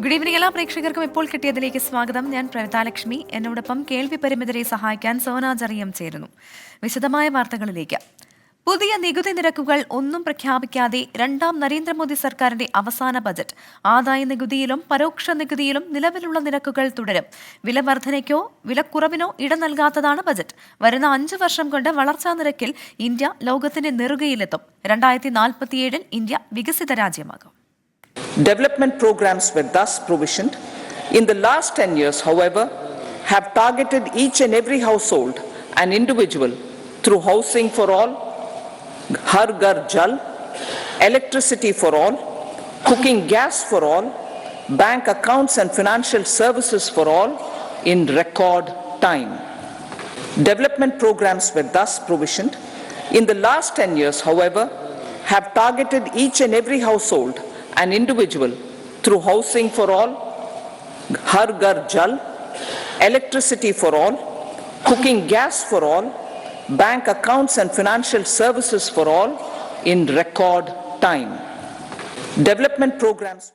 Good evening എല്ലാ പ്രേക്ഷകർക്കും ഇപ്പോൾ കിട്ടിയതിലേക്ക് സ്വാഗതം. ഞാൻ പ്രവിതാലക്ഷ്മി എന്നോടൊപ്പം കേൾവി പരിമിതരെ സഹായിക്കാൻ സോന ജറിയം ചേരുന്നു. വിശദമായ വാർത്തകളിലേക്ക്. പുതിയ നികുതി നിരക്കുകൾ ഒന്നും പ്രഖ്യാപിക്കാതെ രണ്ടാം നരേന്ദ്രമോദി സർക്കാരിന്റെ അവസാന ബജറ്റ്. ആദായ നികുതിയിലും പരോക്ഷ നികുതിയിലും നിലവിലുള്ള നിരക്കുകൾ തുടരും. വില വർധനയ്ക്കോ വിലക്കുറവിനോ ഇട നൽകാത്തതാണ് ബജറ്റ്. വരുന്ന അഞ്ച് വർഷം കൊണ്ട് വളർച്ചാ നിരക്കിൽ ഇന്ത്യ ലോകത്തിന്റെ നെറുകയിലെത്തും. രണ്ടായിരത്തി നാൽപ്പത്തിയേഴിൽ ഇന്ത്യ വികസിത രാജ്യമാകും. Development programs were thus provisioned. In the last 10 years, however, have targeted each and every household and individual through housing for all, Har Ghar Jal, electricity for all, cooking gas for all, bank accounts and financial services for all in record time. Development programs were thus provisioned. In the last 10 years, however, have targeted each and every household and individual through housing for all, Har Ghar Jal, electricity for all, cooking gas for all, bank accounts and financial services for all in record time. Development programs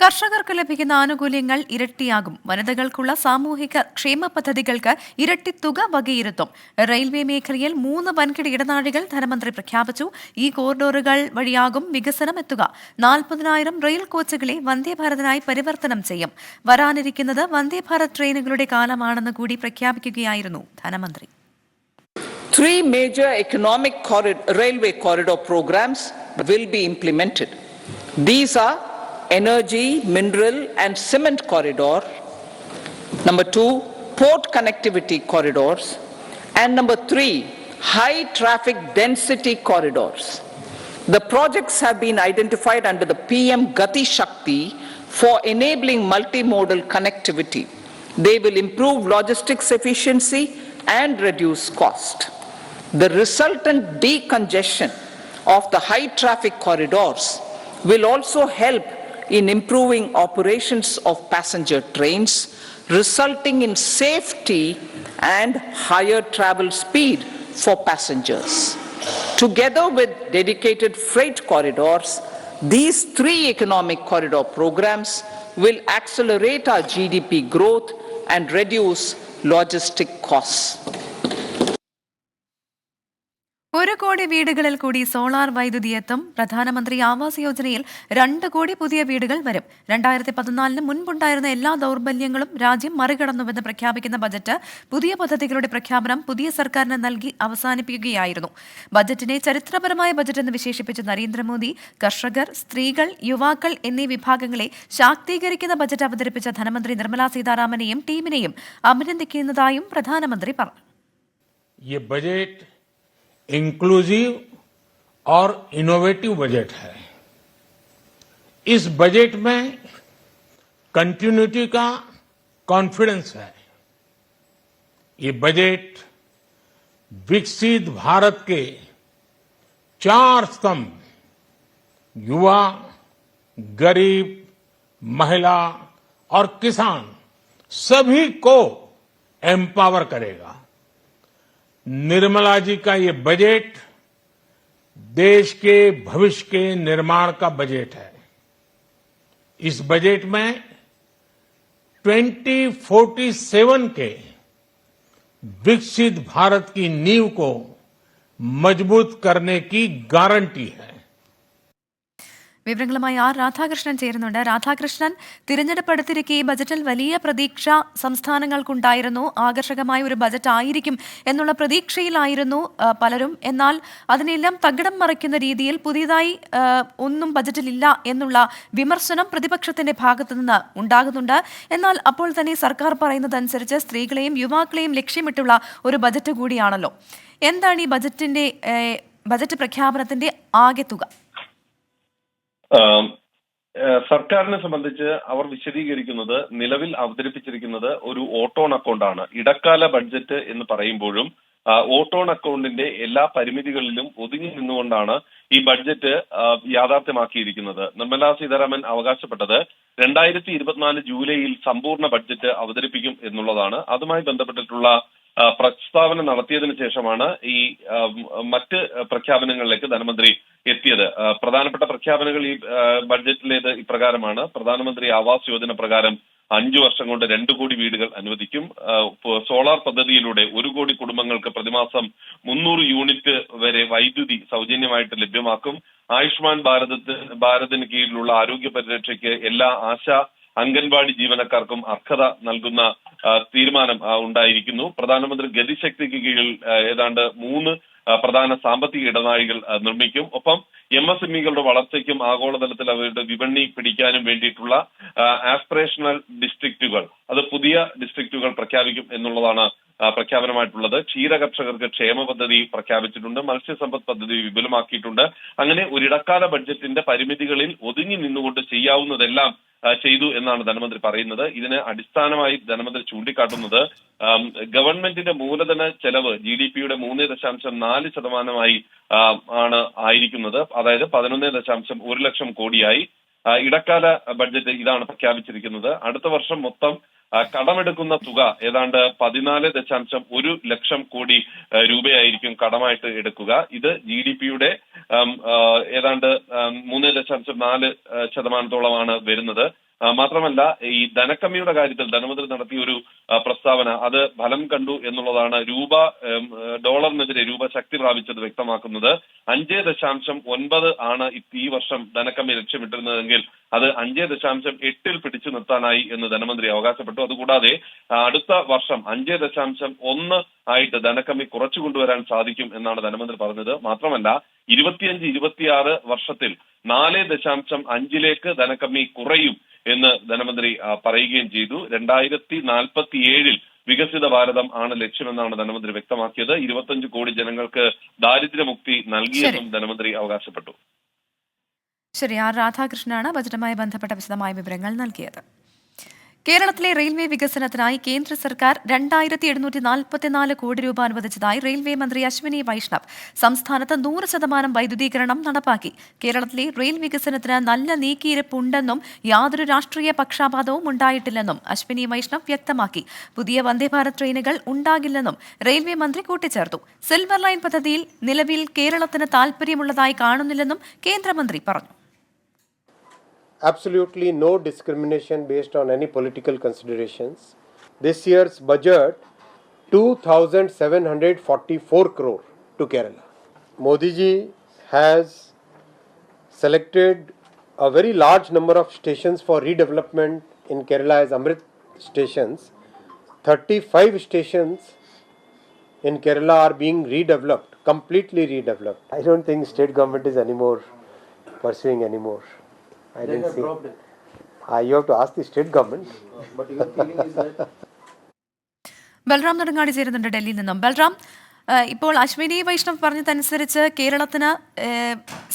കർഷകർക്ക് ലഭിക്കുന്ന ആനുകൂല്യങ്ങൾ ഇരട്ടിയാകും. വനിതകൾക്കുള്ള സാമൂഹിക ക്ഷേമ പദ്ധതികൾക്ക് ഇരട്ടി തുക വകയിരുത്തും. Railway മേഖലയിൽ മൂന്ന് വൻകിട ഇടനാഴികൾ ധനമന്ത്രി പ്രഖ്യാപിച്ചു. ഈ കോറിഡോറുകൾ വഴിയാകും വികസനം എത്തുക. നാൽപ്പതിനായിരം റെയിൽ കോച്ചുകളെ വന്ദേഭാരതിനായി പരിവർത്തനം ചെയ്യും. വരാനിരിക്കുന്നത് വന്ദേഭാരത് ട്രെയിനുകളുടെ കാലമാണെന്ന് കൂടി പ്രഖ്യാപിക്കുകയായിരുന്നു ധനമന്ത്രി. Three major economic railway corridor programs will be implemented. These are energy, mineral and cement corridor. Number two, port connectivity corridors. And number three, high traffic density corridors. The projects have been identified under the PM Gati Shakti for enabling multimodal connectivity. They will improve logistics efficiency and reduce cost. The resultant decongestion of the high traffic corridors will also help in improving operations of passenger trains, resulting in safety and higher travel speed for passengers. Together with dedicated freight corridors, these three economic corridor programs will accelerate our GDP growth and reduce logistic costs. ഒരു കോടി വീടുകളിൽ കൂടി solar വൈദ്യുതി എത്തും. പ്രധാനമന്ത്രി ആവാസ് യോജനയിൽ രണ്ട് കോടി പുതിയ വീടുകൾ വരും. രണ്ടായിരത്തി പതിനാലിന് മുൻപുണ്ടായിരുന്ന എല്ലാ ദൗർബല്യങ്ങളും രാജ്യം മറികടന്നുവെന്ന് പ്രഖ്യാപിക്കുന്ന ബജറ്റ് പുതിയ പദ്ധതികളുടെ പ്രഖ്യാപനം പുതിയ സർക്കാരിന് നൽകി അവസാനിപ്പിക്കുകയായിരുന്നു. ബജറ്റിനെ ചരിത്രപരമായ ബജറ്റ് എന്ന് വിശേഷിപ്പിച്ച നരേന്ദ്രമോദി കർഷകർ സ്ത്രീകൾ യുവാക്കൾ എന്നീ വിഭാഗങ്ങളെ ശാക്തീകരിക്കുന്ന ബജറ്റ് അവതരിപ്പിച്ച ധനമന്ത്രി നിർമ്മലാ സീതാരാമനെയും ടീമിനെയും അഭിനന്ദിക്കുന്നതായും പ്രധാനമന്ത്രി പറഞ്ഞു. इंक्लूसिव और इनोवेटिव बजट है। इस बजट में कंटिन्यूटी का कॉन्फिडेंस है। ये बजट विकसित भारत के चार स्तंभ, युवा, गरीब, महिला और किसान, सभी को एम्पावर करेगा। निर्मला जी का ये बजट देश के भविष्य के निर्माण का बजट है। इस बजट में 2047 के विकसित भारत की नींव को मज़बूत करने की गारंटी है। വിവരങ്ങളുമായി ആർ രാധാകൃഷ്ണൻ ചേരുന്നുണ്ട്. രാധാകൃഷ്ണൻ തിരഞ്ഞെടുപ്പ് അടുത്തിരിക്കെ ഈ ബജറ്റിൽ വലിയ പ്രതീക്ഷ സംസ്ഥാനങ്ങൾക്കുണ്ടായിരുന്നു. ആകർഷകമായ ഒരു ബജറ്റ് ആയിരിക്കും എന്നുള്ള പ്രതീക്ഷയിലായിരുന്നു പലരും. എന്നാൽ അതിനെല്ലാം തകിടം മറിക്കുന്ന രീതിയിൽ പുതിയതായി ഒന്നും ബജറ്റിലില്ല എന്നുള്ള വിമർശനം പ്രതിപക്ഷത്തിന്റെ ഭാഗത്തു നിന്ന് ഉണ്ടാകുന്നുണ്ട്. എന്നാൽ അപ്പോൾ തന്നെ സർക്കാർ പറയുന്നതനുസരിച്ച് സ്ത്രീകളെയും യുവാക്കളെയും ലക്ഷ്യമിട്ടുള്ള ഒരു ബജറ്റ് കൂടിയാണല്ലോ. എന്താണ് ഈ ബജറ്റിന്റെ ബജറ്റ് പ്രഖ്യാപനത്തിന്റെ ആകെ തുക സർക്കാരിനെ സംബന്ധിച്ച് അവർ വിശദീകരിക്കുന്നത് നിലവിൽ അവതരിപ്പിച്ചിരിക്കുന്നത് ഒരു ഓട്ടോൺ അക്കൗണ്ടാണ് ഇടക്കാല ബഡ്ജറ്റ് എന്ന് പറയുമ്പോഴും ഓട്ടോൺ അക്കൗണ്ടിന്റെ എല്ലാ പരിമിതികളിലും ഒതുങ്ങി നിന്നുകൊണ്ടാണ് ഈ ബഡ്ജറ്റ് യാഥാർത്ഥ്യമാക്കിയിരിക്കുന്നത്. നിർമ്മലാ സീതാരാമൻ അവകാശപ്പെട്ടത് രണ്ടായിരത്തി ഇരുപത്തിനാല് ജൂലൈയിൽ സമ്പൂർണ ബഡ്ജറ്റ് അവതരിപ്പിക്കും എന്നുള്ളതാണ്. അതുമായി ബന്ധപ്പെട്ടിട്ടുള്ള പ്രസ്താവന നടത്തിയതിനു ശേഷമാണ് ഈ മറ്റ് പ്രഖ്യാപനങ്ങളിലേക്ക് ധനമന്ത്രി എത്തിയത്. പ്രധാനപ്പെട്ട പ്രഖ്യാപനങ്ങൾ ഈ ബഡ്ജറ്റിലേത് ഇപ്രകാരമാണ്. പ്രധാനമന്ത്രി ആവാസ് യോജന പ്രകാരം അഞ്ചു വർഷം കൊണ്ട് രണ്ടു കോടി വീടുകൾ അനുവദിക്കും. സോളാർ പദ്ധതിയിലൂടെ ഒരു കോടി കുടുംബങ്ങൾക്ക് പ്രതിമാസം മുന്നൂറ് യൂണിറ്റ് വരെ വൈദ്യുതി സൗജന്യമായിട്ട് ലഭ്യമാക്കും. ആയുഷ്മാൻ ഭാരതത്തിന് ഭാരതിന് കീഴിലുള്ള ആരോഗ്യ പരിരക്ഷയ്ക്ക് എല്ലാ ആശ അംഗൻവാടി ജീവനക്കാർക്കും അർഹത നൽകുന്ന തീരുമാനം ഉണ്ടായിരിക്കുന്നു. പ്രധാനമന്ത്രി ഗതിശക്തിക്ക് കീഴിൽ ഏതാണ്ട് മൂന്ന് പ്രധാന സാമ്പത്തിക ഇടനാഴികൾ നിർമ്മിക്കും. ഒപ്പം എം എസ് എം ഇകളുടെ വളർച്ചയ്ക്കും ആഗോളതലത്തിൽ അവരുടെ വിപണി പിടിക്കാനും വേണ്ടിയിട്ടുള്ള ആസ്പിറേഷണൽ ഡിസ്ട്രിക്റ്റുകൾ അത് പുതിയ ഡിസ്ട്രിക്റ്റുകൾ പ്രഖ്യാപിക്കും എന്നുള്ളതാണ് പ്രഖ്യാപനമായിട്ടുള്ളത്. ക്ഷീര കർഷകർക്ക് ക്ഷേമ പദ്ധതി പ്രഖ്യാപിച്ചിട്ടുണ്ട് മത്സ്യസമ്പദ് പദ്ധതി വിപുലമാക്കിയിട്ടുണ്ട്. അങ്ങനെ ഒരിടക്കാല ബഡ്ജറ്റിന്റെ പരിമിതികളിൽ ഒതുങ്ങി നിന്നുകൊണ്ട് ചെയ്യാവുന്നതെല്ലാം ചെയ്തു എന്നാണ് ധനമന്ത്രി പറയുന്നത്. ഇതിന് അടിസ്ഥാനമായി ധനമന്ത്രി ചൂണ്ടിക്കാട്ടുന്നത് ഗവൺമെന്റിന്റെ മൂലധന ചെലവ് ജി ഡി പിയുടെ മൂന്ന് ദശാംശം നാല് ശതമാനമായി ആണ് ആയിരിക്കുന്നത്. അതായത് പതിനൊന്ന് ദശാംശം ഒരു ലക്ഷം കോടിയായി. ഇടക്കാല ബഡ്ജറ്റ് ഇതാണ് പ്രഖ്യാപിച്ചിരിക്കുന്നത്. അടുത്ത വർഷം മൊത്തം കടമെടുക്കുന്ന തുക ഏതാണ്ട് പതിനാല് ദശാംശം ഒരു ലക്ഷം കോടി രൂപയായിരിക്കും കടമായിട്ട് എടുക്കുക. ഇത് ജി ഡി പിയുടെ ഏതാണ്ട് മൂന്ന് ദശാംശം നാല് ശതമാനത്തോളമാണ് വരുന്നത്. മാത്രമല്ല ഈ ധനക്കമ്മിയുടെ കാര്യത്തിൽ ധനമന്ത്രി നടത്തിയ ഒരു പ്രസ്താവന അത് ഫലം കണ്ടു എന്നുള്ളതാണ് രൂപ ഡോളറിനെതിരെ രൂപ ശക്തി പ്രാപിച്ചത് വ്യക്തമാക്കുന്നത്. അഞ്ച് ദശാംശം ഒൻപത് ആണ് ഈ വർഷം ധനക്കമ്മി ലക്ഷ്യമിട്ടിരുന്നതെങ്കിൽ അത് അഞ്ച് ദശാംശം എട്ടിൽ പിടിച്ചു നിർത്താനായി എന്ന് ധനമന്ത്രി അവകാശപ്പെട്ടു. അതുകൂടാതെ അടുത്ത വർഷം അഞ്ച് ദശാംശം ഒന്ന് ആയിട്ട് ധനക്കമ്മി കുറച്ചു കൊണ്ടുവരാൻ സാധിക്കും എന്നാണ് ധനമന്ത്രി പറഞ്ഞത്. മാത്രമല്ല ഇരുപത്തിയഞ്ച് ഇരുപത്തിയാറ് വർഷത്തിൽ നാല് ദശാംശം അഞ്ചിലേക്ക് ധനക്കമ്മി കുറയും എന്ന് ധനമന്ത്രി പറയുകയും ചെയ്തു. രണ്ടായിരത്തി നാൽപ്പത്തി ഏഴിൽ വികസിത ഭാരതം ആണ് ലക്ഷ്യമെന്നാണ് ധനമന്ത്രി വ്യക്തമാക്കിയത്. ഇരുപത്തഞ്ച് കോടി ജനങ്ങൾക്ക് ദാരിദ്ര്യമുക്തി നൽകിയെന്നും ധനമന്ത്രി അവകാശപ്പെട്ടു. ശരി ആർ രാധാകൃഷ്ണനാണ് ബജറ്റുമായി ബന്ധപ്പെട്ട വിശദമായ വിവരങ്ങൾ നൽകിയത്. കേരളത്തിലെ റെയിൽവേ വികസനത്തിനായി കേന്ദ്ര സർക്കാർ രണ്ടായിരത്തി എഴുന്നൂറ്റി നാൽപ്പത്തിനാല് കോടി രൂപ അനുവദിച്ചതായി റെയിൽവേ മന്ത്രി അശ്വിനി വൈഷ്ണവ് സംസ്ഥാനത്ത് നൂറ് ശതമാനം വൈദ്യുതീകരണം നടപ്പാക്കി. കേരളത്തിലെ റെയിൽ വികസനത്തിന് നല്ല നീക്കിയിരിപ്പുണ്ടെന്നും യാതൊരു രാഷ്ട്രീയ പക്ഷാപാതവും ഉണ്ടായിട്ടില്ലെന്നും അശ്വിനി വൈഷ്ണവ് വ്യക്തമാക്കി. പുതിയ വന്ദേഭാരത് ട്രെയിനുകൾ ഉണ്ടാകില്ലെന്നും റെയിൽവേ മന്ത്രി കൂട്ടിച്ചേർത്തു. സിൽവർ ലൈൻ പദ്ധതിയിൽ നിലവിൽ കേരളത്തിന് താൽപര്യമുള്ളതായി കാണുന്നില്ലെന്നും കേന്ദ്രമന്ത്രി പറഞ്ഞു. Absolutely no discrimination based on any political considerations. This year's budget 2744 crore to Kerala. Modi ji has selected a very large number of stations for redevelopment in Kerala as Amrit stations. 35 stations in Kerala are being redeveloped, completely redeveloped. I don't think state government is anymore pursuing anymore. I didn't see. Dropped it. Uh, you have to ask the state government. but your feeling is that. Balram Nedungadi ചേരുന്നുണ്ട് ഡൽഹിയിൽ നിന്നും ബൽറാം ഇപ്പോൾ അശ്വിനി വൈഷ്ണവ് പറഞ്ഞതനുസരിച്ച് കേരളത്തിന്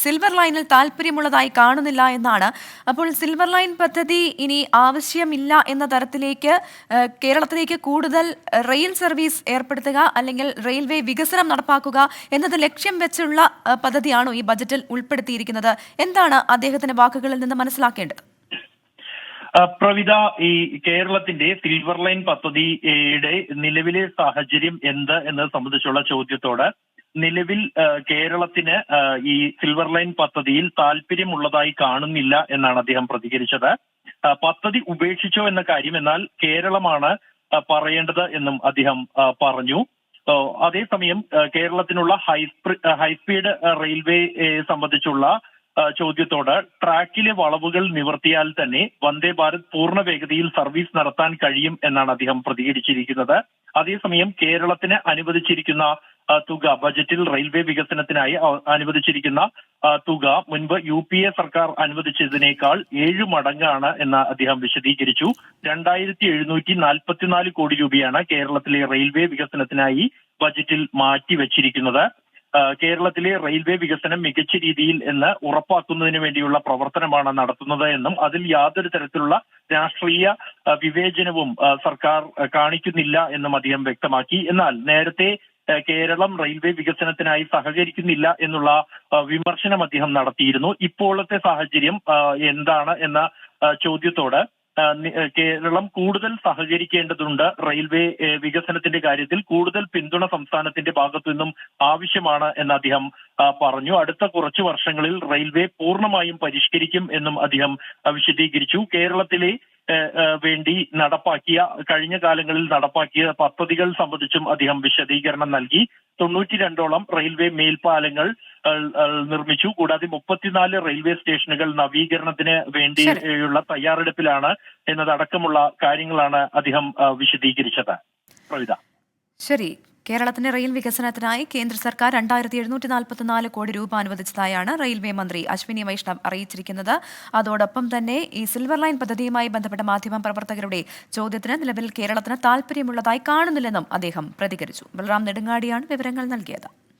silver ലൈനിൽ താല്പര്യമുള്ളതായി കാണുന്നില്ല എന്നാണ്. അപ്പോൾ സിൽവർ ലൈൻ പദ്ധതി ഇനി ആവശ്യമില്ല എന്ന തരത്തിലേക്ക് കേരളത്തിലേക്ക് കൂടുതൽ റെയിൽ സർവീസ് ഏർപ്പെടുത്തുക അല്ലെങ്കിൽ റെയിൽവേ വികസനം നടപ്പാക്കുക എന്നത് ലക്ഷ്യം വെച്ചുള്ള പദ്ധതിയാണോ ഈ ബജറ്റിൽ ഉൾപ്പെടുത്തിയിരിക്കുന്നത്? എന്താണ് അദ്ദേഹത്തിന്റെ വാക്കുകളിൽ നിന്ന് മനസ്സിലാക്കേണ്ടത്? പ്രവിത ഈ കേരളത്തിന്റെ സിൽവർ ലൈൻ പദ്ധതിയുടെ നിലവിലെ സാഹചര്യം എന്ത് എന്നത് സംബന്ധിച്ചുള്ള ചോദ്യത്തോട് നിലവിൽ കേരളത്തിന് ഈ സിൽവർ ലൈൻ പദ്ധതിയിൽ താല്പര്യമുള്ളതായി കാണുന്നില്ല എന്നാണ് അദ്ദേഹം പ്രതികരിച്ചത്. പദ്ധതി ഉപേക്ഷിച്ചോ എന്ന കാര്യം എന്നാൽ കേരളമാണ് പറയേണ്ടത് എന്നും അദ്ദേഹം പറഞ്ഞു. അതേസമയം കേരളത്തിനുള്ള ഹൈസ്പീഡ് റെയിൽവേ സംബന്ധിച്ചുള്ള ചോദ്യത്തോട് ട്രാക്കിലെ വളവുകൾ നിവർത്തിയാൽ തന്നെ വന്ദേ ഭാരത് പൂർണ വേഗതയിൽ സർവീസ് നടത്താൻ കഴിയും എന്നാണ് അദ്ദേഹം പ്രതികരിച്ചിരിക്കുന്നത്. അതേസമയം കേരളത്തിന് അനുവദിച്ചിരിക്കുന്ന തുക ബജറ്റിൽ റെയിൽവേ വികസനത്തിനായി അനുവദിച്ചിരിക്കുന്ന തുക മുൻപ് യു പി എ സർക്കാർ അനുവദിച്ചതിനേക്കാൾ ഏഴ് മടങ്ങാണ് എന്ന് അദ്ദേഹം വിശദീകരിച്ചു. രണ്ടായിരത്തി എഴുന്നൂറ്റി നാൽപ്പത്തിനാല് കോടി രൂപയാണ് കേരളത്തിലെ റെയിൽവേ വികസനത്തിനായി ബജറ്റിൽ മാറ്റിവെച്ചിരിക്കുന്നത്. കേരളത്തിലെ റെയിൽവേ വികസനം മികച്ച രീതിയിൽ എന്ന് ഉറപ്പാക്കുന്നതിന് വേണ്ടിയുള്ള പ്രവർത്തനമാണ് നടത്തുന്നത് എന്നും അതിൽ യാതൊരു തരത്തിലുള്ള രാഷ്ട്രീയ വിവേചനവും സർക്കാർ കാണിക്കുന്നില്ല എന്നും അദ്ദേഹം വ്യക്തമാക്കി. എന്നാൽ നേരത്തെ കേരളം റെയിൽവേ വികസനത്തിനായി സഹകരിക്കുന്നില്ല എന്നുള്ള വിമർശനം അദ്ദേഹം നടത്തിയിരുന്നു. ഇപ്പോഴത്തെ സാഹചര്യം എന്താണ് എന്ന ചോദ്യത്തോട് കേരളം കൂടുതൽ സഹകരിക്കേണ്ടതുണ്ട് റെയിൽവേ വികസനത്തിന്റെ കാര്യത്തിൽ. കൂടുതൽ പിന്തുണ സംസ്ഥാനത്തിന്റെ ഭാഗത്തു നിന്നും ആവശ്യമാണ് എന്ന് അദ്ദേഹം പറഞ്ഞു. അടുത്ത കുറച്ച് വർഷങ്ങളിൽ റെയിൽവേ പൂർണമായും പരിഷ്കരിക്കും എന്നും അദ്ദേഹം വിശദീകരിച്ചു. കേരളത്തിലെ വേണ്ടി നടപ്പാക്കിയ കഴിഞ്ഞ കാലങ്ങളിൽ നടപ്പാക്കിയ പദ്ധതികൾ സംബന്ധിച്ചും അദ്ദേഹം വിശദീകരണം നൽകി. തൊണ്ണൂറ്റി രണ്ടോളം റെയിൽവേ മേൽപ്പാലങ്ങൾ നിർമ്മിച്ചു. കൂടാതെ മുപ്പത്തിനാല് റെയിൽവേ സ്റ്റേഷനുകൾ നവീകരണത്തിന് വേണ്ടിയുള്ള തയ്യാറെടുപ്പിലാണ് എന്നതടക്കമുള്ള കാര്യങ്ങളാണ് അദ്ദേഹം വിശദീകരിച്ചത്. പ്രവിത. ശരി. കേരളത്തിന്റെ റെയിൽ വികസനത്തിനായി കേന്ദ്ര സർക്കാർ രണ്ടായിരത്തി എഴുന്നൂറ്റി നാൽപ്പത്തിനാല് കോടി രൂപ അനുവദിച്ചതായാണ് റെയിൽവേ മന്ത്രി അശ്വിനി വൈഷ്ണവ് അറിയിച്ചിരിക്കുന്നത്. അതോടൊപ്പം തന്നെ ഈ സിൽവർ ലൈൻ പദ്ധതിയുമായി ബന്ധപ്പെട്ട മാധ്യമ പ്രവർത്തകരുടെ ചോദ്യത്തിന് നിലവിൽ കേരളത്തിന് താൽപര്യമുള്ളതായി കാണുന്നില്ലെന്നും അദ്ദേഹം പ്രതികരിച്ചു. ബൽറാം നെടുങ്ങാടിയാണ് വിവരങ്ങൾ നൽകിയത്.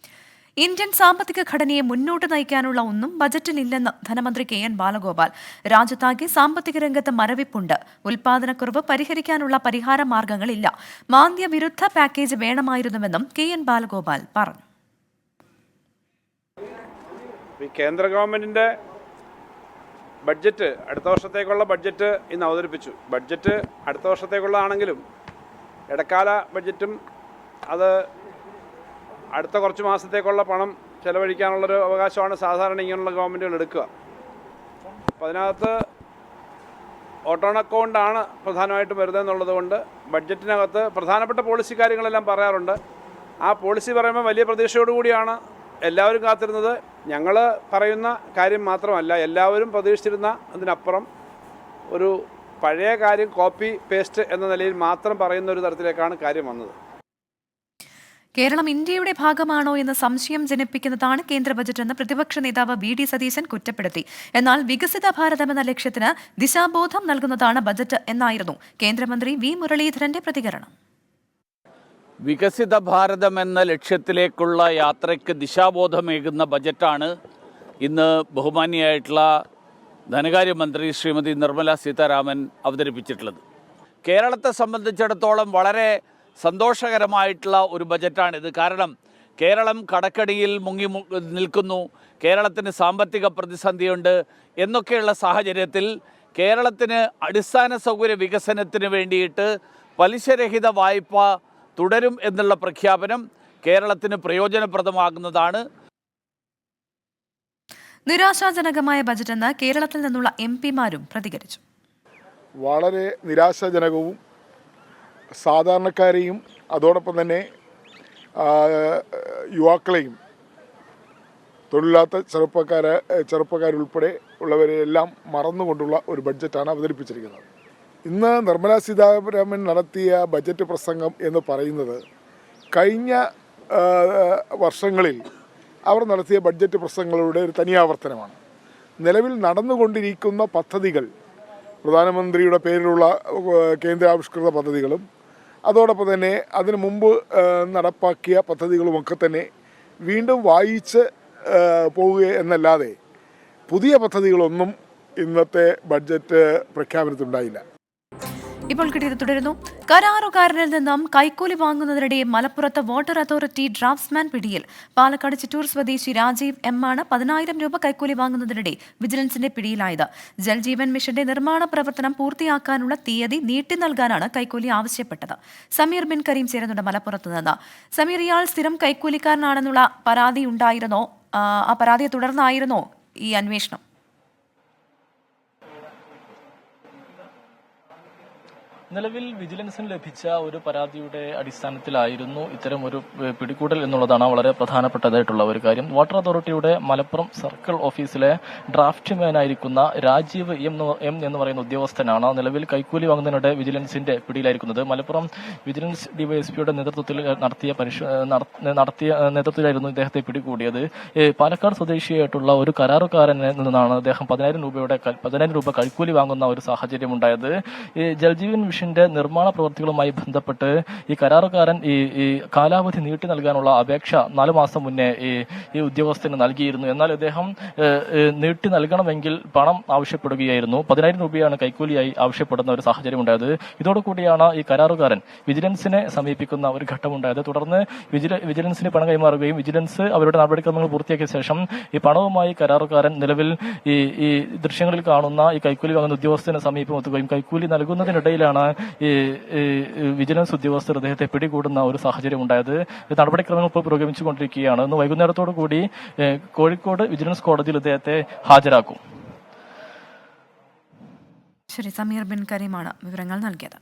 ഇന്ത്യൻ സാമ്പത്തിക ഘടനയെ മുന്നോട്ട് നയിക്കാനുള്ള ഒന്നും ബജറ്റിലില്ലെന്ന് ധനമന്ത്രി കെ എൻ ബാലഗോപാൽ. രാജ്യത്താകെ സാമ്പത്തിക രംഗത്ത് മരവിപ്പുണ്ട്. ഉൽപാദനക്കുറവ് പരിഹരിക്കാനുള്ള പരിഹാര മാർഗങ്ങളില്ല. മാന്ദ്യവിരുദ്ധ പാക്കേജ് വേണമായിരുന്നുവെന്നും കെ എൻ ബാലഗോപാൽ പറഞ്ഞു. കേന്ദ്ര ഗവൺമെന്റിന്റെ ബഡ്ജറ്റ് അടുത്ത വർഷത്തേക്കുള്ള ബഡ്ജറ്റ് ഇന്ന് അവതരിപ്പിച്ചു. ബഡ്ജറ്റ് അടുത്ത വർഷത്തേക്കുള്ളതാണെങ്കിലും ഇടക്കാല ബഡ്ജറ്റും അത് അടുത്ത കുറച്ച് മാസത്തേക്കുള്ള പണം ചെലവഴിക്കാനുള്ളൊരു അവകാശമാണ് സാധാരണ ഇങ്ങനെയുള്ള ഗവൺമെന്റുകൾ എടുക്കുക. അപ്പോൾ അതിനകത്ത് ഓട്ടോൺ അക്കൗണ്ടാണ് പ്രധാനമായിട്ടും വരുന്നതെന്നുള്ളത് കൊണ്ട് ബഡ്ജറ്റിനകത്ത് പ്രധാനപ്പെട്ട പോളിസി കാര്യങ്ങളെല്ലാം പറയാറുണ്ട്. ആ പോളിസി പറയുമ്പോൾ വലിയ പ്രതീക്ഷയോടുകൂടിയാണ് എല്ലാവരും കാത്തിരുന്നത്. ഞങ്ങൾ പറയുന്ന കാര്യം മാത്രമല്ല എല്ലാവരും പ്രതീക്ഷിച്ചിരുന്ന അതിനപ്പുറം ഒരു പഴയ കാര്യം കോപ്പി പേസ്റ്റ് എന്ന നിലയിൽ മാത്രം പറയുന്ന ഒരു തരത്തിലേക്കാണ് കാര്യം വന്നത്. കേരളം ഇന്ത്യയുടെ ഭാഗമാണോ എന്ന് സംശയം ജനിപ്പിക്കുന്നതാണ് കേന്ദ്ര ബജറ്റെന്ന് പ്രതിപക്ഷ നേതാവ് വി ഡി സതീശൻ കുറ്റപ്പെടുത്തി. എന്നാൽ വികസിത ഭാരതം എന്ന ലക്ഷ്യത്തിന് ദിശാബോധം നൽകുന്നതാണ് ബജറ്റ് എന്നായിരുന്നു കേന്ദ്രമന്ത്രി വി മുരളീധരന്റെ പ്രതികരണം. വികസിത ഭാരതം എന്ന ലക്ഷ്യത്തിലേക്കുള്ള യാത്രയ്ക്ക് ദിശാബോധമേകുന്ന ബജറ്റാണ് ഇന്ന് ബഹുമാനിയായിട്ടുള്ള ധനകാര്യമന്ത്രി ശ്രീമതി നിർമ്മല സീതാരാമൻ അവതരിപ്പിച്ചിട്ടുള്ളത്. കേരളത്തെ സംബന്ധിച്ചിടത്തോളം വളരെ സന്തോഷകരമായിട്ടുള്ള ഒരു ബജറ്റാണിത്. കാരണം കേരളം കടക്കടിയിൽ മുങ്ങി നിൽക്കുന്നു. കേരളത്തിന് സാമ്പത്തിക പ്രതിസന്ധിയുണ്ട് എന്നൊക്കെയുള്ള സാഹചര്യത്തിൽ കേരളത്തിന് അടിസ്ഥാന സൗകര്യ വികസനത്തിന് വേണ്ടിയിട്ട് പലിശരഹിത വായ്പ തുടരും എന്നുള്ള പ്രഖ്യാപനം കേരളത്തിന് പ്രയോജനപ്രദമാകുന്നതാണ്. നിരാശാജനകമായ ബജറ്റെന്ന് കേരളത്തിൽ നിന്നുള്ള എം പിമാരും പ്രതികരിച്ചു. വളരെ നിരാശാജനകവും സാധാരണക്കാരെയും അതോടൊപ്പം തന്നെ യുവാക്കളെയും തൊഴിലില്ലാത്ത ചെറുപ്പക്കാരെ ചെറുപ്പക്കാരുൾപ്പെടെ ഉള്ളവരെയെല്ലാം മറന്നുകൊണ്ടുള്ള ഒരു ബഡ്ജറ്റാണ് അവതരിപ്പിച്ചിരിക്കുന്നത്. ഇന്ന് നിർമ്മലാ സീതാരാമൻ നടത്തിയ ബജറ്റ് പ്രസംഗം എന്ന് പറയുന്നത് കഴിഞ്ഞ വർഷങ്ങളിൽ അവർ നടത്തിയ ബഡ്ജറ്റ് പ്രസംഗങ്ങളുടെ ഒരു തനിയാവർത്തനമാണ്. നിലവിൽ നടന്നുകൊണ്ടിരിക്കുന്ന പദ്ധതികൾ പ്രധാനമന്ത്രിയുടെ പേരിലുള്ള കേന്ദ്രാവിഷ്കൃത പദ്ധതികളും അതോടൊപ്പം തന്നെ അതിനു മുമ്പ് നടപ്പാക്കിയ പദ്ധതികളുമൊക്കെ തന്നെ വീണ്ടും വായിച്ച് പോവുക എന്നല്ലാതെ പുതിയ പദ്ധതികളൊന്നും ഇന്നത്തെ ബഡ്ജറ്റ് പ്രഖ്യാപനത്തിലുണ്ടായില്ല. ഇപ്പോൾ കിട്ടിയത് തുടരുന്നു. കരാറുകാരനിൽ നിന്നും കൈക്കൂലി വാങ്ങുന്നതിനിടെ മലപ്പുറത്ത് വാട്ടർ അതോറിറ്റി ഡ്രാഫ്റ്റ്സ്മാൻ പിടിയിൽ പാലക്കാട് ചിറ്റൂർ സ്വദേശി രാജീവ് എം ആണ് പതിനായിരം രൂപ കൈക്കൂലി വാങ്ങുന്നതിനിടെ വിജിലൻസിന്റെ പിടിയിലായത്. ജൽജീവൻ മിഷന്റെ നിർമ്മാണ പ്രവർത്തനം പൂർത്തിയാക്കാനുള്ള തീയതി നീട്ടി നൽകാനാണ് കൈക്കൂലി ആവശ്യപ്പെട്ടത്. സമീർ ബിൻ കരീം ചേരുന്നുണ്ട് മലപ്പുറത്ത് നിന്ന്. സമീർ ഇയാൾ സ്ഥിരം കൈക്കൂലിക്കാരനാണെന്നുള്ള പരാതി ഉണ്ടായിരുന്നോ? ആ, പരാതിയെ തുടർന്നായിരുന്നോ ഈ അന്വേഷണം? നിലവിൽ വിജിലൻസിന് ലഭിച്ച ഒരു പരാതിയുടെ അടിസ്ഥാനത്തിലായിരുന്നു ഇത്തരം ഒരു പിടികൂടൽ എന്നുള്ളതാണ് വളരെ പ്രധാനപ്പെട്ടതായിട്ടുള്ള ഒരു കാര്യം. വാട്ടർ അതോറിറ്റിയുടെ മലപ്പുറം സർക്കിൾ ഓഫീസിലെ ഡ്രാഫ്റ്റ് മാനായിരിക്കുന്ന രാജീവ് എം എം എന്ന് പറയുന്ന ഉദ്യോഗസ്ഥനാണ് നിലവിൽ കൈക്കൂലി വാങ്ങുന്നതിനിടെ വിജിലൻസിന്റെ പിടിയിലായിരിക്കുന്നത്. മലപ്പുറം വിജിലൻസ് ഡിവൈഎസ്പിയുടെ നേതൃത്വത്തിൽ നടത്തിയ നടത്തിയ നേതൃത്വത്തിലായിരുന്നു ഇദ്ദേഹത്തെ പിടികൂടിയത്. പാലക്കാട് സ്വദേശിയായിട്ടുള്ള ഒരു കരാറുകാരനിൽ നിന്നാണ് അദ്ദേഹം പതിനായിരം രൂപയുടെ പതിനായിരം രൂപ കൈക്കൂലി വാങ്ങുന്ന ഒരു സാഹചര്യം ഉണ്ടായത് ജൽജീവൻ മിഷൻ ബ്രിഡ്ജിന്റെ നിർമ്മാണ പ്രവൃത്തികളുമായി ബന്ധപ്പെട്ട് ഈ കരാറുകാരൻ ഈ ഈ കാലാവധി നീട്ടി നൽകാനുള്ള അപേക്ഷ നാലു മാസം മുന്നേ ഈ ഈ ഉദ്യോഗസ്ഥന് നൽകിയിരുന്നു. എന്നാൽ ഏഹ്, നീട്ടി നൽകണമെങ്കിൽ പണം ആവശ്യപ്പെടുകയായിരുന്നു. പതിനായിരം രൂപയാണ് കൈക്കൂലിയായി ആവശ്യപ്പെടുന്ന ഒരു സാഹചര്യം ഉണ്ടായത് ഇതോടുകൂടിയാണ് ഈ കരാറുകാരൻ വിജിലൻസിനെ സമീപിക്കുന്ന ഒരു ഘട്ടമുണ്ടായത്. തുടർന്ന് വിജില വിജിലൻസിന് പണം കൈമാറുകയും വിജിലൻസ് അവരുടെ നടപടിക്രമങ്ങൾ പൂർത്തിയാക്കിയ ശേഷം ഈ പണവുമായി കരാറുകാരൻ നിലവിൽ ഈ ഈ ദൃശ്യങ്ങളിൽ കാണുന്ന ഈ കൈക്കൂലി വാങ്ങുന്ന ഉദ്യോഗസ്ഥനെ സമീപമെത്തുകയും കൈക്കൂലി നൽകുന്നതിനിടയിലാണ് ഈ വിജിലൻസ് ഉദ്യോഗസ്ഥർ അദ്ദേഹത്തെ പിടികൂടുന്ന ഒരു സാഹചര്യം ഉണ്ടായത് നടപടിക്രമങ്ങൾ ഇപ്പോൾ പുരോഗമിച്ചുകൊണ്ടിരിക്കുകയാണ്. ഇന്ന് വൈകുന്നേരത്തോടു കൂടി കോഴിക്കോട് വിജിലൻസ് കോടതിയിൽ അദ്ദേഹത്തെ ഹാജരാക്കും. ശരി സമീർ ബിൻ കരീമാണ് വിവരങ്ങൾ നൽകിയത്.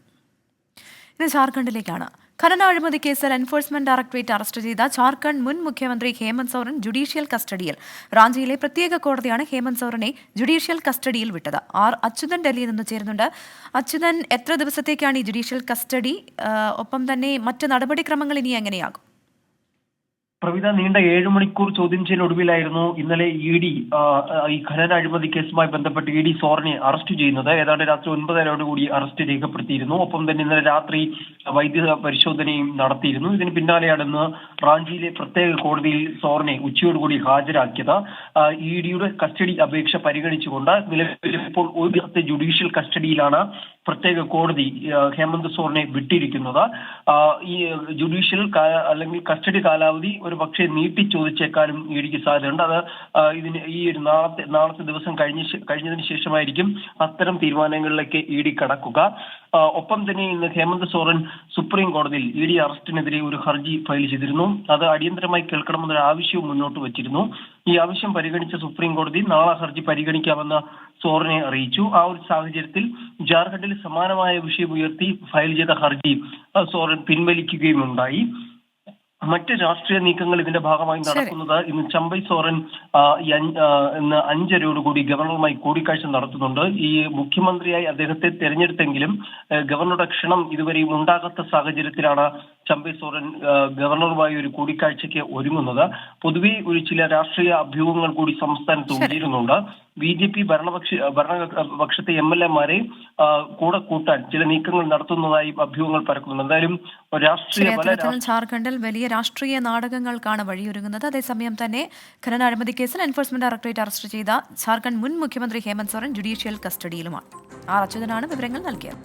ഇനി ജാർഖണ്ഡിലേക്കാണ്. ഖനന അഴിമതി കേസിൽ എൻഫോഴ്സ്മെന്റ് ഡയറക്ടറേറ്റ് അറസ്റ്റ് ചെയ്ത ജാർഖണ്ഡ് മുൻ മുഖ്യമന്ത്രി ഹേമന്ത് സോറൻ ജുഡീഷ്യൽ കസ്റ്റഡിയിൽ റാഞ്ചിയിലെ പ്രത്യേക കോടതിയാണ് ഹേമന്ത് സോറനെ ജുഡീഷ്യൽ കസ്റ്റഡിയിൽ വിട്ടത്. ആർ അച്യുതൻ ഡൽഹിയിൽ നിന്ന് ചേരുന്നുണ്ട്. അച്യുതൻ എത്ര ദിവസത്തേക്കാണ് ഈ ജുഡീഷ്യൽ കസ്റ്റഡി ഒപ്പം തന്നെ മറ്റ് നടപടിക്രമങ്ങൾ ഇനി എങ്ങനെയാകും? പ്രവിധ നീണ്ട ഏഴ് മണിക്കൂർ ചോദ്യം ചെയ്യലൊടുവിലായിരുന്നു ഇന്നലെ ഇ ഡി ഈ ഖനന അഴിമതി കേസുമായി ബന്ധപ്പെട്ട് ഇ ഡി സോറിനെ അറസ്റ്റ് ചെയ്യുന്നത്. ഏതാണ്ട് രാത്രി ഒൻപതരയോടുകൂടി അറസ്റ്റ് രേഖപ്പെടുത്തിയിരുന്നു. ഒപ്പം തന്നെ ഇന്നലെ രാത്രി വൈദ്യുത പരിശോധനയും നടത്തിയിരുന്നു. ഇതിന് പിന്നാലെയാണ് ഇന്ന് റാഞ്ചിയിലെ പ്രത്യേക കോടതിയിൽ സോറിനെ ഉച്ചയോടുകൂടി ഹാജരാക്കിയത്. ഇ ഡിയുടെ കസ്റ്റഡി അപേക്ഷ പരിഗണിച്ചുകൊണ്ട് നിലവിൽ ഇപ്പോൾ ഒരു ദിവസത്തെ ജുഡീഷ്യൽ കസ്റ്റഡിയിലാണ് പ്രത്യേക കോടതി ഹേമന്ത് സോറിനെ വിട്ടിരിക്കുന്നത്. ഈ ജുഡീഷ്യൽ അല്ലെങ്കിൽ കസ്റ്റഡി കാലാവധി ഒരു പക്ഷേ നീട്ടി ചോദിച്ചേക്കാനും ഇ ഡിക്ക് സാധ്യതയുണ്ട്. അത് ഇതിന് ഈ ഒരു നാളത്തെ നാളത്തെ ദിവസം കഴിഞ്ഞ കഴിഞ്ഞതിന് ശേഷമായിരിക്കും അത്തരം തീരുമാനങ്ങളിലേക്ക് ഇ ഡി കടക്കുക ഒപ്പം തന്നെ ഇന്ന് ഹേമന്ത് സോറൻ സുപ്രീം കോടതിയിൽ ഇ ഡി അറസ്റ്റിനെതിരെ ഒരു ഹർജി ഫയൽ ചെയ്തിരുന്നു. അത് അടിയന്തരമായി കേൾക്കണമെന്നൊരു ആവശ്യവും മുന്നോട്ട് വച്ചിരുന്നു. ഈ ആവശ്യം പരിഗണിച്ച സുപ്രീം കോടതി നാളെ ഹർജി പരിഗണിക്കാമെന്ന് സോറിനെ അറിയിച്ചു. ആ ഒരു സാഹചര്യത്തിൽ ജാർഖണ്ഡിൽ സമാനമായ വിഷയം ഉയർത്തി ഫയൽ ചെയ്ത ഹർജി സോറൻ പിൻവലിക്കുകയും ഉണ്ടായി മറ്റ് രാഷ്ട്രീയ നീക്കങ്ങൾ ഇതിന്റെ ഭാഗമായി നടക്കുന്നത് ഇന്ന് ചമ്പൈ സോറൻ ഇന്ന് അഞ്ചരയോടുകൂടി ഗവർണറുമായി കൂടിക്കാഴ്ച നടത്തുന്നുണ്ട്. ഈ മുഖ്യമന്ത്രിയായി അദ്ദേഹത്തെ തെരഞ്ഞെടുത്തെങ്കിലും ഗവർണറുടെ ക്ഷണം ഇതുവരെയും ഉണ്ടാകാത്ത സാഹചര്യത്തിലാണ് ചമ്പൈ സോറൻ ഗവർണറുമായി ഒരു കൂടിക്കാഴ്ചയ്ക്ക് ഒരുങ്ങുന്നത്. പൊതുവെ ഒരു ചില രാഷ്ട്രീയ അഭ്യൂഹങ്ങൾ കൂടി സംസ്ഥാനത്ത് ഉയരുന്നുണ്ട്. ബി ജെ പി ഭരണപക്ഷ ഭരണപക്ഷത്തെ എം എൽ എമാരെ കൂടെ കൂട്ടാൻ ചില നീക്കങ്ങൾ നടത്തുന്നതായി അഭ്യൂഹങ്ങൾ പരക്കുന്നുണ്ട്. എന്തായാലും രാഷ്ട്രീയ ജാർഖണ്ഡിൽ വലിയ രാഷ്ട്രീയ നാടകങ്ങൾക്കാണ് വഴിയൊരുങ്ങുന്നത്. അതേസമയം തന്നെ ഖനന അഴിമതി കേസിൽ എൻഫോഴ്സ്മെന്റ് ഡയറക്ടറേറ്റ് അറസ്റ്റ് ചെയ്ത ജാർഖണ്ഡ് മുൻ മുഖ്യമന്ത്രി ഹേമന്ത് സോറൻ ജുഡീഷ്യൽ കസ്റ്റഡിയിലുമാണ്. ആർ അച്യുതനാണ് വിവരങ്ങൾ നൽകിയത്.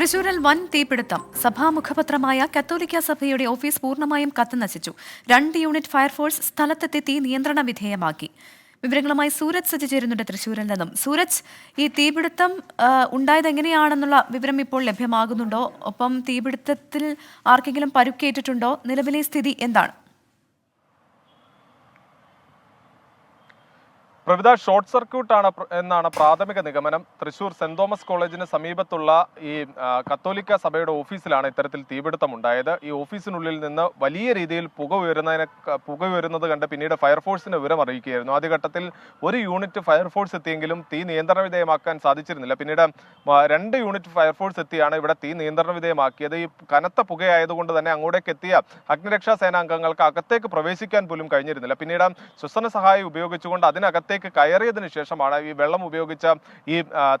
തൃശൂരിൽ വൻ തീപിടുത്തം. സഭാ മുഖപത്രമായ കത്തോലിക്ക സഭയുടെ ഓഫീസ് പൂർണമായും കത്തുനശിച്ചു രണ്ട് യൂണിറ്റ് ഫയർഫോഴ്സ് സ്ഥലത്തെത്തി തീ നിയന്ത്രണ വിധേയമാക്കി. വിവരങ്ങളുമായി സൂരജ് സജ്ജ ചേരുന്നുണ്ട് തൃശൂരിൽ നിന്നും. സൂരജ് ഈ തീപിടുത്തം ഉണ്ടായത് എങ്ങനെയാണെന്നുള്ള വിവരം ഇപ്പോൾ ലഭ്യമാകുന്നുണ്ടോ? ഒപ്പം തീപിടുത്തത്തിൽ ആർക്കെങ്കിലും പരുക്കേറ്റിട്ടുണ്ടോ? നിലവിലെ സ്ഥിതി എന്താണ്? പ്രവിധ ഷോർട്ട് സർക്യൂട്ട് ആണ് എന്നാണ് പ്രാഥമിക നിഗമനം. തൃശൂർ സെന്റ് തോമസ് കോളേജിന് സമീപത്തുള്ള ഈ കത്തോലിക്ക സഭയുടെ ഓഫീസിലാണ് ഇത്തരത്തിൽ തീപിടുത്തം ഉണ്ടായത് ഈ ഓഫീസിനുള്ളിൽ നിന്ന് വലിയ രീതിയിൽ പുക ഉയരുന്നതിനെ പുക ഉയരുന്നത് കണ്ട് പിന്നീട് ഫയർഫോഴ്സിന് വിവരം അറിയിക്കുകയായിരുന്നു. ആദ്യഘട്ടത്തിൽ ഒരു യൂണിറ്റ് ഫയർഫോഴ്സ് എത്തിയെങ്കിലും തീ നിയന്ത്രണ വിധേയമാക്കാൻ സാധിച്ചിരുന്നില്ല. പിന്നീട് രണ്ട് യൂണിറ്റ് ഫയർഫോഴ്സ് എത്തിയാണ് ഇവിടെ തീ നിയന്ത്രണ വിധേയമാക്കിയത്. ഈ കനത്ത പുകയായതുകൊണ്ട് തന്നെ അങ്ങോട്ടേക്ക് എത്തിയ അഗ്നിരക്ഷാ സേനാംഗങ്ങൾക്ക് അകത്തേക്ക് പ്രവേശിക്കാൻ പോലും കഴിഞ്ഞിരുന്നില്ല. പിന്നീട് ശ്വസന സഹായം ഉപയോഗിച്ചുകൊണ്ട് അതിനകത്തേക്ക് കയറിയതിനു ശേഷമാണ് ഈ വെള്ളം ഉപയോഗിച്ച ഈ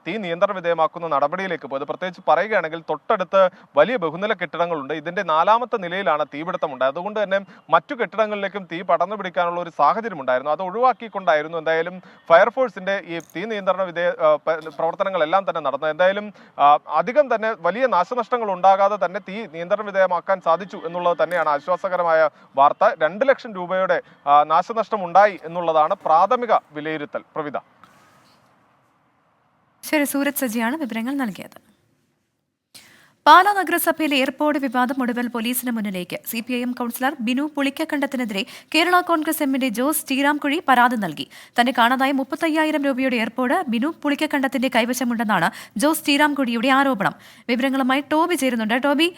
തീ നിയന്ത്രണ വിധേയമാക്കുന്ന നടപടിയിലേക്ക് പോയത്. പ്രത്യേകിച്ച് പറയുകയാണെങ്കിൽ തൊട്ടടുത്ത് വലിയ ബഹുനില കെട്ടിടങ്ങളുണ്ട്. ഇതിന്റെ നാലാമത്തെ നിലയിലാണ് തീപിടുത്തം ഉണ്ടായത് അതുകൊണ്ട് തന്നെ മറ്റു കെട്ടിടങ്ങളിലേക്കും തീ പടർന്നു പിടിക്കാനുള്ള ഒരു സാഹചര്യം ഉണ്ടായിരുന്നു അത് ഒഴിവാക്കിക്കൊണ്ടായിരുന്നു എന്തായാലും ഫയർഫോഴ്സിന്റെ ഈ തീ നിയന്ത്രണ വിധേയ പ്രവർത്തനങ്ങളെല്ലാം തന്നെ നടന്നത്. എന്തായാലും അധികം തന്നെ വലിയ നാശനഷ്ടങ്ങൾ ഉണ്ടാകാതെ തന്നെ തീ നിയന്ത്രണ വിധേയമാക്കാൻ സാധിച്ചു എന്നുള്ളത് തന്നെയാണ് ആശ്വാസകരമായ വാർത്ത. രണ്ട് ലക്ഷം രൂപയുടെ നാശനഷ്ടം ഉണ്ടായി എന്നുള്ളതാണ് പ്രാഥമിക വിലയിരുത്തൽ. പ്രവിധ ശരി സൂരജ് സജിയാണ് വിവരങ്ങൾ നൽകിയത്. പാലാ നഗരസഭയിലെ എയർപോർട്ട് വിവാദം ഒടുവിൽ പോലീസിന് മുന്നിലേക്ക്. C P I M councillor Binu പുളിക്കക്കണ്ടത്തിനെതിരെ Kerala Congress എമ്മിന്റെ ജോസ് ശ്രീരാംകുഴി പരാതി നൽകി. തന്നെ കാണാതായ മുപ്പത്തയ്യായിരം രൂപയുടെ എയർപോർട്ട് ബിനു പുളിക്കക്കണ്ടത്തിന്റെ കൈവശമുണ്ടെന്നാണ് ജോസ് ശ്രീരാംകുഴിയുടെ ആരോപണം. വിവരങ്ങളുമായി ടോബി ചേരുന്നുണ്ട്. ടോബി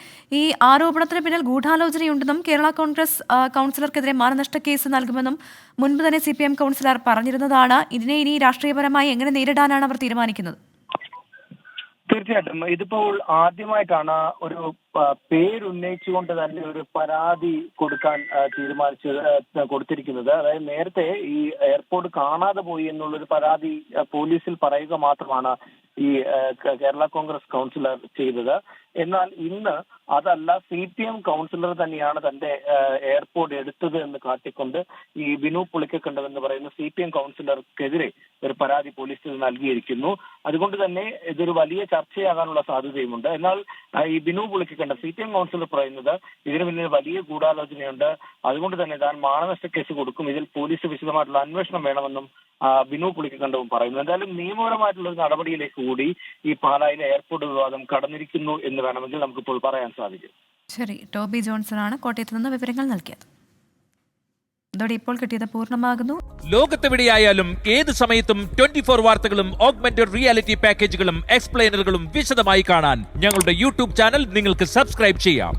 ഈ ആരോപണത്തിന് പിന്നിൽ ഗൂഢാലോചനയുണ്ടെന്നും കേരള കോൺഗ്രസ് കൌൺസിലർക്കെതിരെ മാനനഷ്ട കേസ് നൽകുമെന്നും മുൻപ് തന്നെ സി പി എം കൗൺസിലർ പറഞ്ഞിരുന്നതാണ്. ഇതിനെ ഇനി രാഷ്ട്രീയപരമായി എങ്ങനെ നേരിടാനാണ് അവർ തീരുമാനിക്കുന്നത്? തീർച്ചയായിട്ടും. ഇതിപ്പോൾ ആദ്യമായിട്ടാണ് ഒരു പേര് പേരുന്നയിച്ചുകൊണ്ട് തന്നെ ഒരു പരാതി കൊടുക്കാൻ തീരുമാനിച്ചത് കൊടുത്തിരിക്കുന്നത്. അതായത് നേരത്തെ ഈ എയർപോർട്ട് കാണാതെ പോയി എന്നുള്ളൊരു പരാതി പോലീസിൽ പറയുക മാത്രമാണ് ഈ കേരള കോൺഗ്രസ് കൗൺസിലർ ചെയ്തത്. എന്നാൽ ഇന്ന് അതല്ല സി പി എം കൗൺസിലർ തന്നെയാണ് തന്റെ എയർപോർട്ട് എടുത്തത് എന്ന് കാട്ടിക്കൊണ്ട് ഈ ബിനു പുളിക്കക്കണ്ടം എന്ന് പറയുന്ന സി പി എം കൗൺസിലർക്കെതിരെ ഒരു പരാതി പോലീസിൽ നൽകിയിരിക്കുന്നു. അതുകൊണ്ട് തന്നെ ഇതൊരു വലിയ ചർച്ചയാകാനുള്ള സാധ്യതയുമുണ്ട്. എന്നാൽ ഈ Binu Pulikkakandam C P M councillor പറയുന്നത് ഇതിന് പിന്നിൽ വലിയ ഗൂഢാലോചനയുണ്ട്. അതുകൊണ്ട് തന്നെ താൻ മാനനഷ്ട കേസ് കൊടുക്കും. ഇതിൽ പോലീസ് വിശദമായിട്ടുള്ള അന്വേഷണം വേണമെന്നും ബിനു പുളിക്കക്കണ്ടവും പറയുന്നു. എന്തായാലും നിയമപരമായിട്ടുള്ള ഒരു നടപടിയിലേക്ക് കൂടി ഈ പാലായിലെ എയർപോർട്ട് വിവാദം കടന്നിരിക്കുന്നു എന്ന് വേണമെങ്കിൽ നമുക്കിപ്പോൾ പറയാൻ സാധിക്കും. ശരി ടോബി ജോൺസൺ ആണ് കോട്ടയത്ത് നിന്ന് വിവരങ്ങൾ നൽകിയത്. ഇതോടെ ഇപ്പോൾ കിട്ടിയത് പൂർണമാകുന്നു. ലോകത്തെവിടെയായാലും ഏത് സമയത്തും ട്വന്റി ഫോർ വാർത്തകളും ഓഗ്മെന്റഡ് റിയാലിറ്റി പാക്കേജുകളും എക്സ്പ്ലെയിനറുകളും വിശദമായി കാണാൻ ഞങ്ങളുടെ യൂട്യൂബ് ചാനൽ നിങ്ങൾക്ക് സബ്സ്ക്രൈബ് ചെയ്യാം.